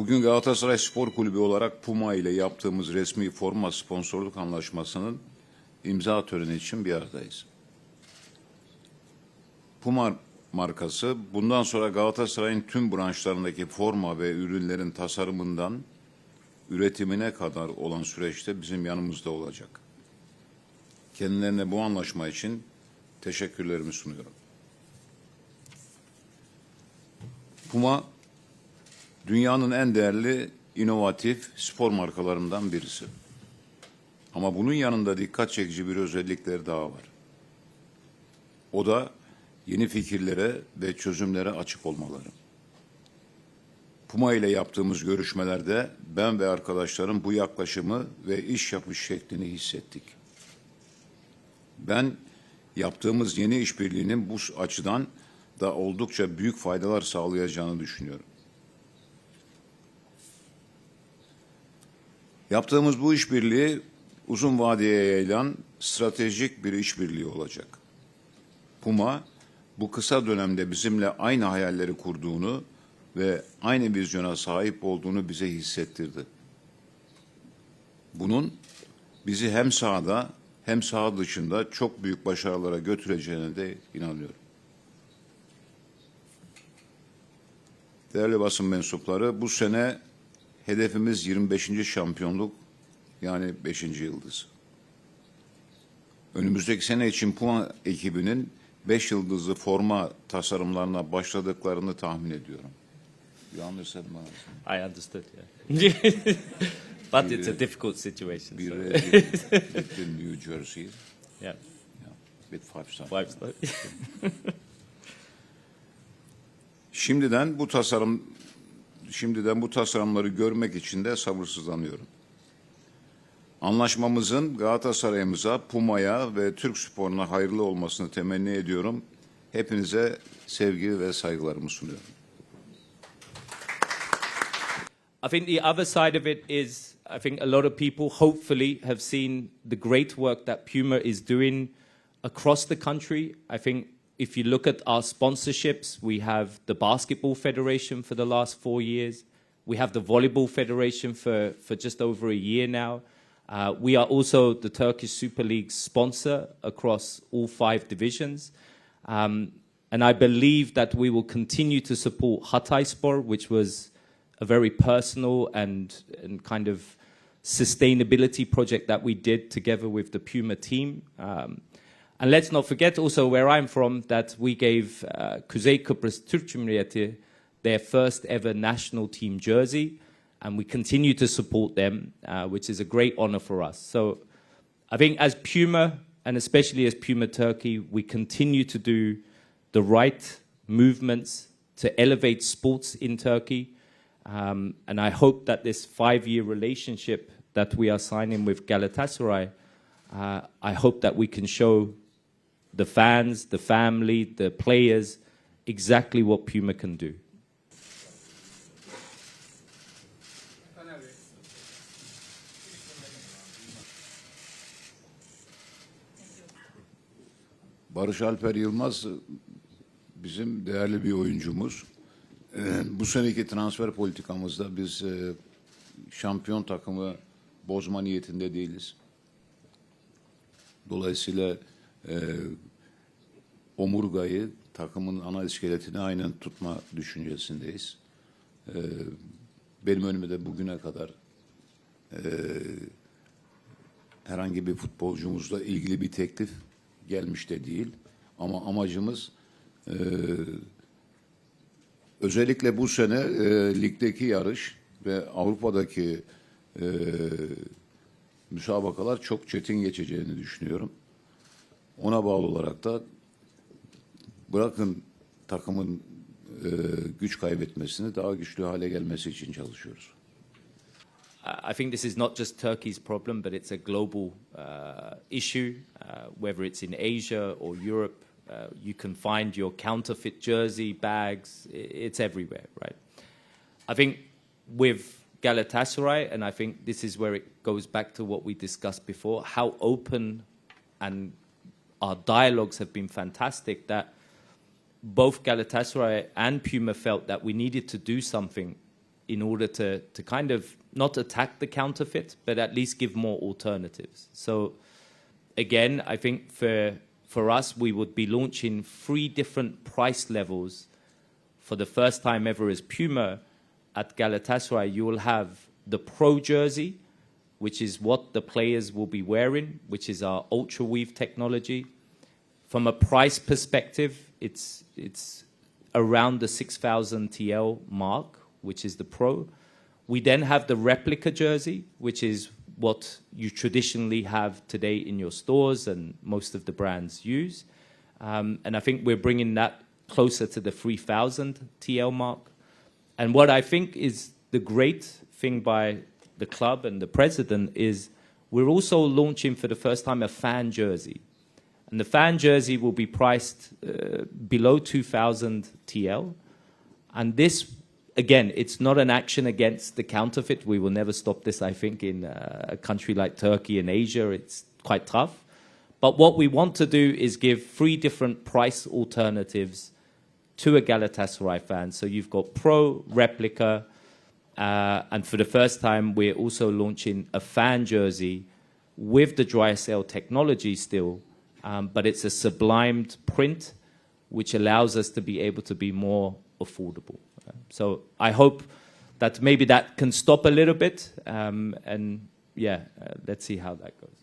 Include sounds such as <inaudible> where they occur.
Bugün Galatasaray Spor Kulübü olarak Puma ile yaptığımız resmi forma sponsorluk anlaşmasının imza töreni için bir aradayız. Puma markası bundan sonra Galatasaray'ın tüm branşlarındaki forma ve ürünlerin tasarımından üretimine kadar olan süreçte bizim yanımızda olacak. Kendilerine bu anlaşma için teşekkürlerimi sunuyorum. Puma dünyanın en değerli inovatif spor markalarından birisi. Ama bunun yanında dikkat çekici bir özellikleri daha var. O da yeni fikirlere ve çözümlere açık olmaları. Puma ile yaptığımız görüşmelerde ben ve arkadaşlarım bu yaklaşımı ve iş yapış şeklini hissettik. Ben yaptığımız yeni işbirliğinin bu açıdan da oldukça büyük faydalar sağlayacağını düşünüyorum. Yaptığımız bu işbirliği uzun vadeye yayılan stratejik bir işbirliği olacak. Puma bu kısa dönemde bizimle aynı hayalleri kurduğunu ve aynı vizyona sahip olduğunu bize hissettirdi. Bunun bizi hem sahada hem saha dışında çok büyük başarılara götüreceğine de inanıyorum. Değerli basın mensupları, bu sene hedefimiz 25. şampiyonluk yani 5. yıldız. Önümüzdeki sene için Puma ekibinin 5 yıldızlı forma tasarımlarına başladıklarını tahmin ediyorum. You understand my I understood, yeah. <laughs> but it's a difficult situation. Bir so- Little <laughs> New Jersey yeah, yeah, with five stars. five star. Şimdiden bu tasarım şimdiden bu tasarımları görmek için de sabırsızlanıyorum. Anlaşmamızın Galatasaray'ımıza, Puma'ya ve Türk sporuna hayırlı olmasını temenni ediyorum. Hepinize sevgi ve saygılarımı sunuyorum. I think the other side of it is I think a lot of people hopefully have seen the great work that Puma is doing across the country. I think if you look at our sponsorships, we have the Basketball Federation for the last four years. We have the Volleyball Federation for, for just over a year now. Uh, we are also the Turkish Super League sponsor across all five divisions. Um, and I believe that we will continue to support Hatayspor, which was a very personal and, and kind of sustainability project that we did together with the Puma team. Um, and let's not forget also where I'm from that we gave uh, Kuzey Kıbrıs Türk their first ever national team jersey. And we continue to support them, uh, which is a great honor for us. So I think as Puma, and especially as Puma Turkey, we continue to do the right movements to elevate sports in Turkey. Um, and I hope that this five year relationship that we are signing with Galatasaray, uh, I hope that we can show the fans, the family, the players exactly what Puma can do. Barış Alper Yılmaz bizim değerli bir oyuncumuz. Ee, Bu seneki transfer politikamızda biz e, şampiyon takımı bozma niyetinde değiliz. Dolayısıyla e, omurgayı, takımın ana iskeletini aynen tutma düşüncesindeyiz. E, benim önüme de bugüne kadar e, herhangi bir futbolcumuzla ilgili bir teklif gelmiş de değil. Ama amacımız e, özellikle bu sene e, ligdeki yarış ve Avrupa'daki e, müsabakalar çok çetin geçeceğini düşünüyorum. Ona bağlı olarak da bırakın takımın e, güç kaybetmesini daha güçlü hale gelmesi için çalışıyoruz. I think this is not just Turkey's problem, but it's a global uh, issue. Uh, whether it's in Asia or Europe, uh, you can find your counterfeit jersey, bags, it's everywhere, right? I think with Galatasaray, and I think this is where it goes back to what we discussed before, how open and our dialogues have been fantastic that both Galatasaray and Puma felt that we needed to do something in order to, to kind of not attack the counterfeit, but at least give more alternatives. So again, I think for for us, we would be launching three different price levels for the first time ever as Puma at Galatasaray. You will have the pro jersey, which is what the players will be wearing, which is our ultra weave technology. From a price perspective, it's it's around the 6,000 TL mark, which is the pro. We then have the replica jersey, which is what you traditionally have today in your stores and most of the brands use. Um, and I think we're bringing that closer to the 3,000 TL mark. And what I think is the great thing by the club and the president is we're also launching for the first time a fan jersey. And the fan jersey will be priced uh, below 2,000 TL. And this, again, it's not an action against the counterfeit. We will never stop this, I think, in uh, a country like Turkey and Asia. It's quite tough. But what we want to do is give three different price alternatives to a Galatasaray fan. So you've got Pro, Replica, and for the first time, we're also launching a fan jersey with the dry cell technology still, um, but it's a sublimed print, which allows us to be able to be more affordable. Uh, so I hope that maybe that can stop a little bit, um, and yeah, uh, let's see how that goes.